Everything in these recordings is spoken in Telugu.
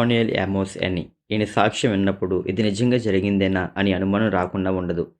ఇమాన్యుయల్ యామోస్ అని. ఈయన సాక్ష్యం విన్నప్పుడు ఇది నిజంగా జరిగిందేనా అని అనుమానం రాకుండా ఉండదు.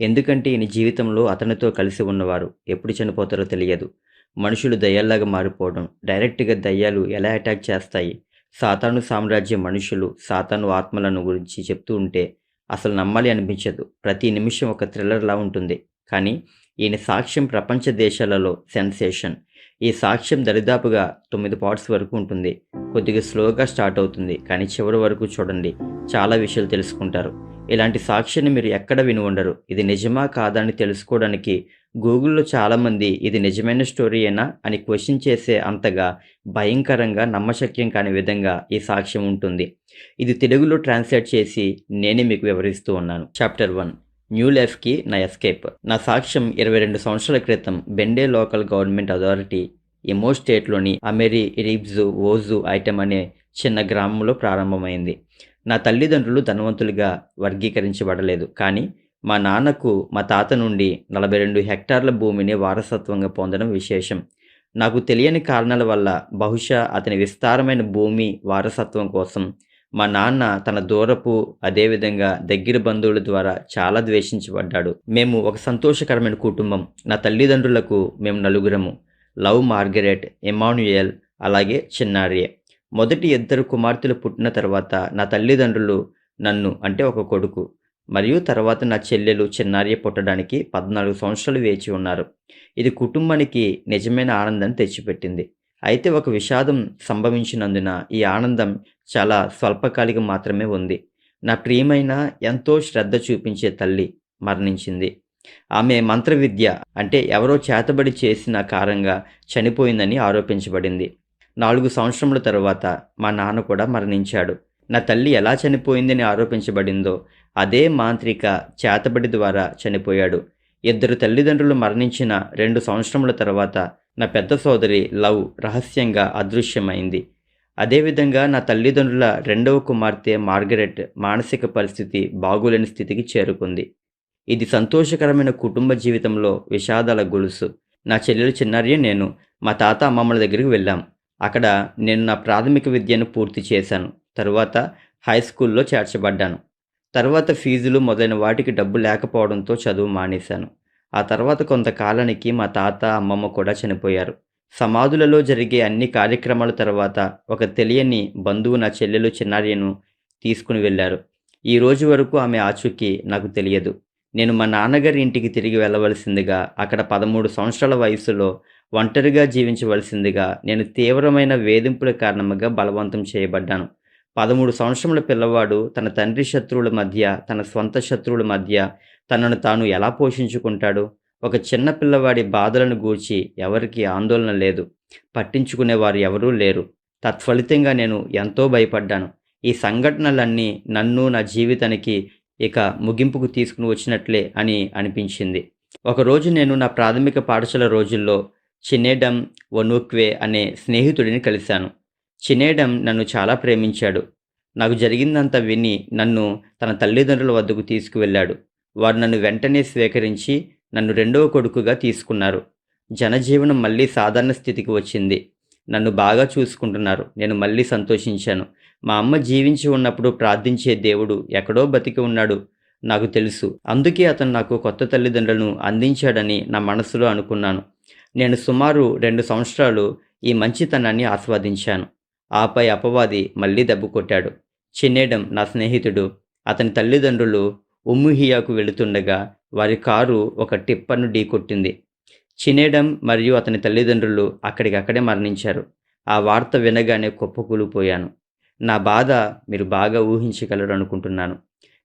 ఎందుకంటే ఈయన జీవితంలో అతనితో కలిసి ఉన్నవారు ఎప్పుడు చనిపోతారో తెలియదు. మనుషులు దయ్యాల్లాగా మారిపోవడం డైరెక్ట్గా దయ్యాలు ఎలా అటాక్ చేస్తాయి? సాతాను సామ్రాజ్య మనుషులు సాతాను ఆత్మలను గురించి చెప్తూ ఉంటే అసలు నమ్మాలి అనిపించదు. ప్రతి నిమిషం ఒక థ్రిల్లర్లా ఉంటుంది. కానీ ఈయన సాక్ష్యం ప్రపంచ దేశాలలో సెన్సేషన్. ఈ సాక్ష్యం దరిదాపుగా తొమ్మిది పార్ట్స్ వరకు ఉంటుంది. కొద్దిగా స్లోగా స్టార్ట్ అవుతుంది కానీ చివరి వరకు చూడండి. చాలా విషయాలు తెలుసుకుంటారు. ఇలాంటి సాక్ష్యాన్ని మీరు ఎక్కడ విని ఉండరు. ఇది నిజమా కాదా అని తెలుసుకోవడానికి గూగుల్లో చాలామంది ఇది నిజమైన స్టోరీయేనా అని క్వశ్చన్ చేసే అంతగా భయంకరంగా నమ్మశక్యం కాని విధంగా ఈ సాక్ష్యం ఉంటుంది. ఇది తెలుగులో ట్రాన్స్లేట్ చేసి నేనే మీకు వివరిస్తూ ఉన్నాను. Chapter one. న్యూ లైఫ్కి నా ఎస్కేప్. నా సాక్ష్యం ఇరవై రెండు సంవత్సరాల క్రితం బెండే లోకల్ గవర్నమెంట్ అథారిటీ ఎమో స్టేట్లోని అమెరి రిబ్జు ఓజు ఐటమ్ అనే చిన్న గ్రామంలో ప్రారంభమైంది. నా తల్లిదండ్రులు ధనవంతులుగా వర్గీకరించబడలేదు. కానీ మా నాన్నకు మా తాత నుండి నలభై రెండు హెక్టార్ల భూమిని వారసత్వంగా పొందడం విశేషం. నాకు తెలియని కారణాల వల్ల బహుశా అతని విస్తారమైన భూమి వారసత్వం కోసం మా నాన్న తన దూరపు అదేవిధంగా దగ్గర బంధువుల ద్వారా చాలా ద్వేషించబడ్డాడు. మేము ఒక సంతోషకరమైన కుటుంబం. నా తల్లిదండ్రులకు మేము నలుగురము. లవ్ మార్గరెట్ ఎమాన్యుయల్ అలాగే చిన్నారియే. మొదటి ఇద్దరు కుమార్తెలు పుట్టిన తర్వాత నా తల్లిదండ్రులు నన్ను అంటే ఒక కొడుకు. మరియు తర్వాత నా చెల్లెలు చిన్నార్య పుట్టడానికి పద్నాలుగు సంవత్సరాలు వేచి ఉన్నారు. ఇది కుటుంబానికి నిజమైన ఆనందాన్ని తెచ్చిపెట్టింది. అయితే ఒక విషాదం సంభవించినందున ఈ ఆనందం చాలా స్వల్పకాలికం మాత్రమే ఉంది. నా ప్రియమైన ఎంతో శ్రద్ధ చూపించే తల్లి మరణించింది. ఆమె మంత్ర విద్య అంటే ఎవరో చేతబడి చేసిన కారంగా చనిపోయిందని ఆరోపించబడింది. నాలుగు సంవత్సరముల తరువాత మా నాన్న కూడా మరణించాడు. నా తల్లి ఎలా చనిపోయిందని ఆరోపించబడిందో అదే మాంత్రిక చేతబడి ద్వారా చనిపోయాడు. ఇద్దరు తల్లిదండ్రులు మరణించిన రెండు సంవత్సరముల తర్వాత నా పెద్ద సోదరి లవ్ రహస్యంగా అదృశ్యమైంది. అదేవిధంగా నా తల్లిదండ్రుల రెండవ కుమార్తె మార్గరెట్ మానసిక పరిస్థితి బాగోలేని స్థితికి చేరుకుంది. ఇది సంతోషకరమైన కుటుంబ జీవితంలో విషాదాల గొలుసు. నా చెల్లెలు చిన్నారి నేను. మా తాత అమ్మమ్మల దగ్గరికి వెళ్ళాం. అక్కడ నేను నా ప్రాథమిక విద్యను పూర్తి చేశాను. తరువాత హై స్కూల్లో చేర్చబడ్డాను. తర్వాత ఫీజులు మొదలైన వాటికి డబ్బు లేకపోవడంతో చదువు మానేశాను. ఆ తర్వాత కొంతకాలానికి మా తాత అమ్మమ్మ కూడా చనిపోయారు. సమాధులలో జరిగే అన్ని కార్యక్రమాల తర్వాత ఒక తెలియని బంధువు నా చెల్లెలు చిన్నారియను తీసుకుని వెళ్ళారు. ఈ రోజు వరకు ఆమె ఆచూకీ నాకు తెలియదు. నేను మా నాన్నగారి ఇంటికి తిరిగి వెళ్ళవలసిందిగా అక్కడ పదమూడు సంవత్సరాల వయసులో ఒంటరిగా జీవించవలసిందిగా నేను తీవ్రమైన వేధింపుల కారణంగా బలవంతం చేయబడ్డాను. పదమూడు సంవత్సరముల పిల్లవాడు తన తండ్రి శత్రువుల మధ్య తన స్వంత శత్రువుల మధ్య తనను తాను ఎలా పోషించుకుంటాడు? ఒక చిన్న పిల్లవాడి బాధలను గూర్చి ఎవరికి ఆందోళన లేదు. పట్టించుకునేవారు ఎవరూ లేరు. తత్ఫలితంగా నేను ఎంతో భయపడ్డాను. ఈ సంఘటనలన్నీ నన్ను నా జీవితానికి ఇక ముగింపుకు తీసుకుని వచ్చినట్లే అని అనిపించింది. ఒకరోజు నేను నా ప్రాథమిక పాఠశాల రోజుల్లో చినేడం వనూక్వే అనే స్నేహితుడిని కలిశాను. చినేడం నన్ను చాలా ప్రేమించాడు. నాకు జరిగిందంతా విని నన్ను తన తల్లిదండ్రుల వద్దకు తీసుకువెళ్ళాడు. వారు నన్ను వెంటనే స్వీకరించి నన్ను రెండవ కొడుకుగా తీసుకున్నారు. జనజీవనం మళ్ళీ సాధారణ స్థితికి వచ్చింది. నన్ను బాగా చూసుకుంటున్నారు. నేను మళ్ళీ సంతోషించాను. మా అమ్మ జీవించి ఉన్నప్పుడు ప్రార్థించే దేవుడు ఎక్కడో బతికి ఉన్నాడు నాకు తెలుసు. అందుకే అతను నాకు కొత్త తల్లిదండ్రులను అందించాడని నా మనసులో అనుకున్నాను. నేను సుమారు రెండు సంవత్సరాలు ఈ మంచితనాన్ని ఆస్వాదించాను. ఆపై అపవాది మళ్ళీ దెబ్బ కొట్టాడు. చిన్నేడం నా స్నేహితుడు. అతని తల్లిదండ్రులు ఉమ్ముహియాకు వెళుతుండగా వారి కారు ఒక టిప్పర్ను ఢీకొట్టింది. చినేడం మరియు అతని తల్లిదండ్రులు అక్కడికక్కడే మరణించారు. ఆ వార్త వినగానే కుప్పకూలిపోయాను. నా బాధ మీరు బాగా ఊహించగలరు అనుకుంటున్నాను.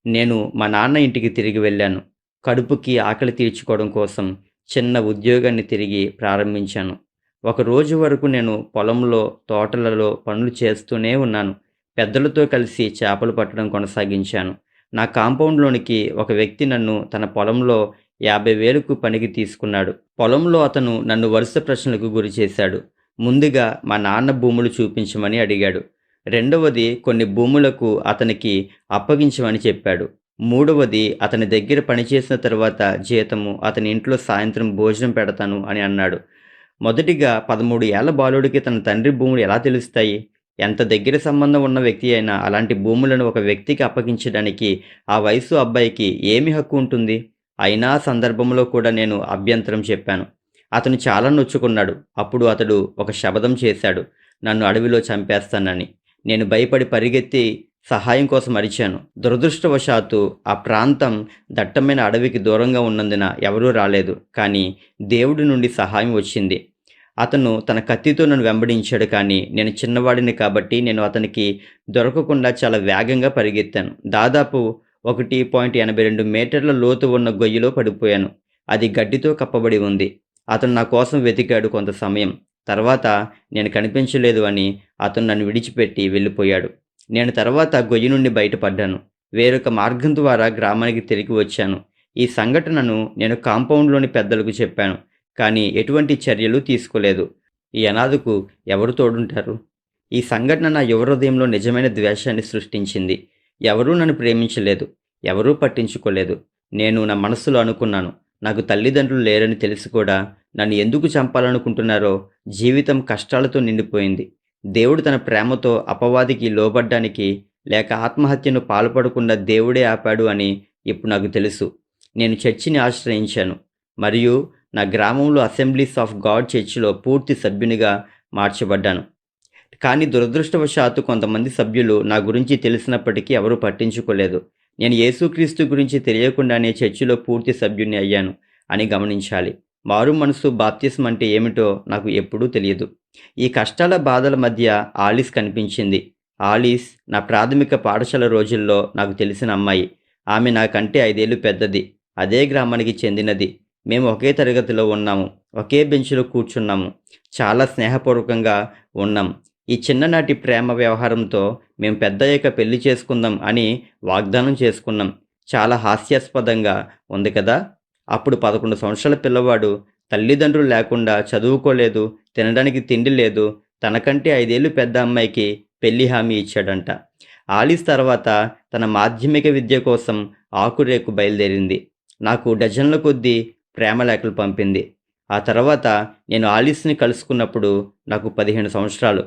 నేను మా నాన్న ఇంటికి తిరిగి వెళ్ళాను. కడుపుకి ఆకలి తీర్చుకోవడం కోసం చిన్న ఉద్యోగాన్ని తిరిగి ప్రారంభించాను. ఒక రోజు వరకు నేను పొలంలో తోటలలో పనులు చేస్తూనే ఉన్నాను. పెద్దలతో కలిసి చేపలు పట్టడం కొనసాగించాను. నా కాంపౌండ్లోనికి ఒక వ్యక్తి నన్ను తన పొలంలో యాభై వేలకు పనికి తీసుకున్నాడు. పొలంలో అతను నన్ను వరుస ప్రశ్నలకు గురి చేశాడు. ముందుగా మా నాన్న భూములు చూపించమని అడిగాడు. రెండవది కొన్ని భూములకు అతనికి అప్పగించమని చెప్పాడు. మూడవది అతని దగ్గర పనిచేసిన తర్వాత జీతము అతని ఇంట్లో సాయంత్రం భోజనం పెడతాను అని అన్నాడు. మొదటిగా పదమూడు ఏళ్ళ బాలుడికి తన తండ్రి భూములు ఎలా తెలుస్తాయి? ఎంత దగ్గర సంబంధం ఉన్న వ్యక్తి అయినా అలాంటి భూములను ఒక వ్యక్తికి అప్పగించడానికి ఆ వయసు అబ్బాయికి ఏమి హక్కు ఉంటుంది? అయినా సందర్భంలో కూడా నేను అభ్యంతరం చెప్పాను. అతను చాలా నొచ్చుకున్నాడు. అప్పుడు అతడు ఒక శబదం చేశాడు. నన్ను అడవిలో చంపేస్తానని. నేను భయపడి పరిగెత్తి సహాయం కోసం అరిచాను. దురదృష్టవశాత్తు ఆ ప్రాంతం దట్టమైన అడవికి దూరంగా ఉన్నందున ఎవరూ రాలేదు. కానీ దేవుడి నుండి సహాయం వచ్చింది. అతను తన కత్తితో నన్ను వెంబడించాడు కానీ నేను చిన్నవాడిని కాబట్టి నేను అతనికి దొరకకుండా చాలా వేగంగా పరిగెత్తాను. దాదాపు ఒకటి పాయింట్ ఎనభై రెండు మీటర్ల లోతు ఉన్న గొయ్యిలో పడిపోయాను. అది గడ్డితో కప్పబడి ఉంది. అతను నా కోసం వెతికాడు కొంత సమయం. తర్వాత నేను కనిపించలేదు అని అతను నన్ను విడిచిపెట్టి వెళ్ళిపోయాడు. నేను తర్వాత గొయ్యి నుండి బయటపడ్డాను. వేరొక మార్గం ద్వారా గ్రామానికి తిరిగి వచ్చాను. ఈ సంఘటనను నేను కాంపౌండ్లోని పెద్దలకు చెప్పాను. కానీ ఎటువంటి చర్యలు తీసుకోలేదు. ఈ అనాథకు ఎవరు తోడుంటారు? ఈ సంఘటన నా యువ హృదయంలో నిజమైన ద్వేషాన్ని సృష్టించింది. ఎవరూ నన్ను ప్రేమించలేదు. ఎవరూ పట్టించుకోలేదు. నేను నా మనస్సులో అనుకున్నాను. నాకు తల్లిదండ్రులు లేరని తెలిసి కూడా నన్ను ఎందుకు చంపాలనుకుంటున్నారో జీవితం కష్టాలతో నిండిపోయింది. దేవుడు తన ప్రేమతో అపవాదికి లోబడ్డానికి లేక ఆత్మహత్యను పాల్పడకుండా దేవుడే ఆపాడు అని ఇప్పుడు నాకు తెలుసు. నేను చర్చిని ఆశ్రయించాను. మరియు నా గ్రామంలో అసెంబ్లీస్ ఆఫ్ గాడ్ చర్చిలో పూర్తి సభ్యునిగా మార్చబడ్డాను. కానీ దురదృష్టవశాత్తు కొంతమంది సభ్యులు నా గురించి తెలిసినప్పటికీ ఎవరూ పట్టించుకోలేదు. నేను యేసుక్రీస్తు గురించి తెలియకుండానే చర్చిలో పూర్తి సభ్యుని అయ్యాను అని గమనించాలి. మారు మనసు బాప్తిస్మ అంటే ఏమిటో నాకు ఎప్పుడూ తెలియదు. ఈ కష్టాల బాధల మధ్య ఆలిస్ కనిపించింది. ఆలిస్ నా ప్రాథమిక పాఠశాల రోజుల్లో నాకు తెలిసిన అమ్మాయి. ఆమె నాకంటే ఐదేళ్ళు పెద్దది. అదే గ్రామానికి చెందినది. మేము ఒకే తరగతిలో ఉన్నాము ఒకే బెంచ్లో కూర్చున్నాము చాలా స్నేహపూర్వకంగా ఉన్నాం. ఈ చిన్ననాటి ప్రేమ వ్యవహారంతో మేము పెద్దయ్యాక పెళ్ళి చేసుకుందాం అని వాగ్దానం చేసుకున్నాం. చాలా హాస్యాస్పదంగా ఉంది కదా? అప్పుడు పదకొండు సంవత్సరాల పిల్లవాడు తల్లిదండ్రులు లేకుండా చదువుకోలేదు తినడానికి తిండి లేదు తనకంటే ఐదేళ్ళు పెద్ద అమ్మాయికి పెళ్ళి హామీ ఇచ్చాడంట. ఆలిస్ తర్వాత తన మాధ్యమిక విద్య కోసం ఆకురేకు బయలుదేరింది. నాకు డజన్ల కొద్దీ ప్రేమ లేఖలు పంపింది. ఆ తర్వాత నేను ఆలిస్ని కలుసుకున్నప్పుడు నాకు పదిహేను సంవత్సరాలు.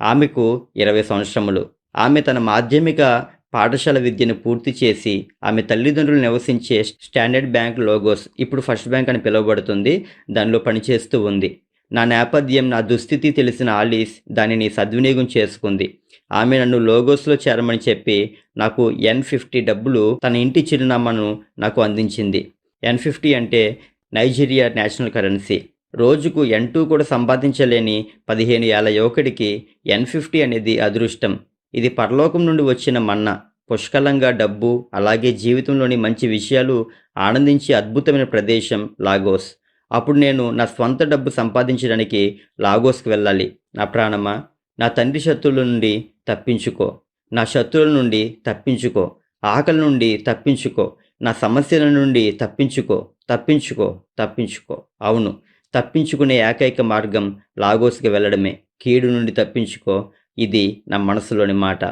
ఆమెకు ఇరవై సంవత్సరములు. ఆమె తన మాధ్యమిక పాఠశాల విద్యను పూర్తి చేసి ఆమె తల్లిదండ్రులు నివసించే స్టాండర్డ్ బ్యాంక్ లోగోస్ ఇప్పుడు ఫస్ట్ బ్యాంక్ అని పిలువబడుతుంది దానిలో పనిచేస్తూ ఉంది. నా నేపథ్యం నా దుస్థితి తెలిసిన ఆలీస్ దానిని సద్వినియోగం చేసుకుంది. ఆమె నన్ను లోగోస్లో చేరమని చెప్పి నాకు ఎన్ ఫిఫ్టీ డబ్బులు తన ఇంటి చిరునామాను నాకు అందించింది. ఎన్ ఫిఫ్టీ అంటే నైజీరియా నేషనల్ కరెన్సీ రోజుకు ఎన్ టూ కూడా సంపాదించలేని పదిహేను ఏళ్ళ యువకుడికి ఎన్ ఫిఫ్టీ అనేది అదృష్టం. ఇది పరలోకం నుండి వచ్చిన మన్న పుష్కలంగా డబ్బు అలాగే జీవితంలోని మంచి విషయాలు ఆనందించే అద్భుతమైన ప్రదేశం లాగోస్. అప్పుడు నేను నా స్వంత డబ్బు సంపాదించడానికి లాగోస్కి వెళ్ళాలి. నా ప్రాణమా? నా తండ్రి శత్రువుల నుండి తప్పించుకో. నా శత్రువుల నుండి తప్పించుకో. ఆకలి నుండి తప్పించుకో. నా సమస్యల నుండి తప్పించుకో తప్పించుకో తప్పించుకో. అవును తప్పించుకునే ఏకైక మార్గం లాగోస్కి వెళ్ళడమే. కీడు నుండి తప్పించుకో. ఇది నా మనసులోని మాట.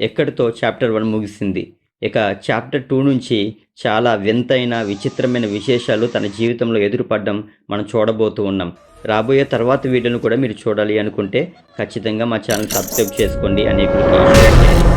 ఎక్కడితో చాప్టర్ వన్ ముగిసింది? ఇక చాప్టర్ టూ నుంచి చాలా వింతైన విచిత్రమైన విశేషాలు తన జీవితంలో ఎదురుపడడం మనం చూడబోతూ ఉన్నాం. రాబోయే తర్వాత వీడియోను కూడా మీరు చూడాలి అనుకుంటే ఖచ్చితంగా మా ఛానల్ సబ్స్క్రైబ్ చేసుకోండి. అనేకులకి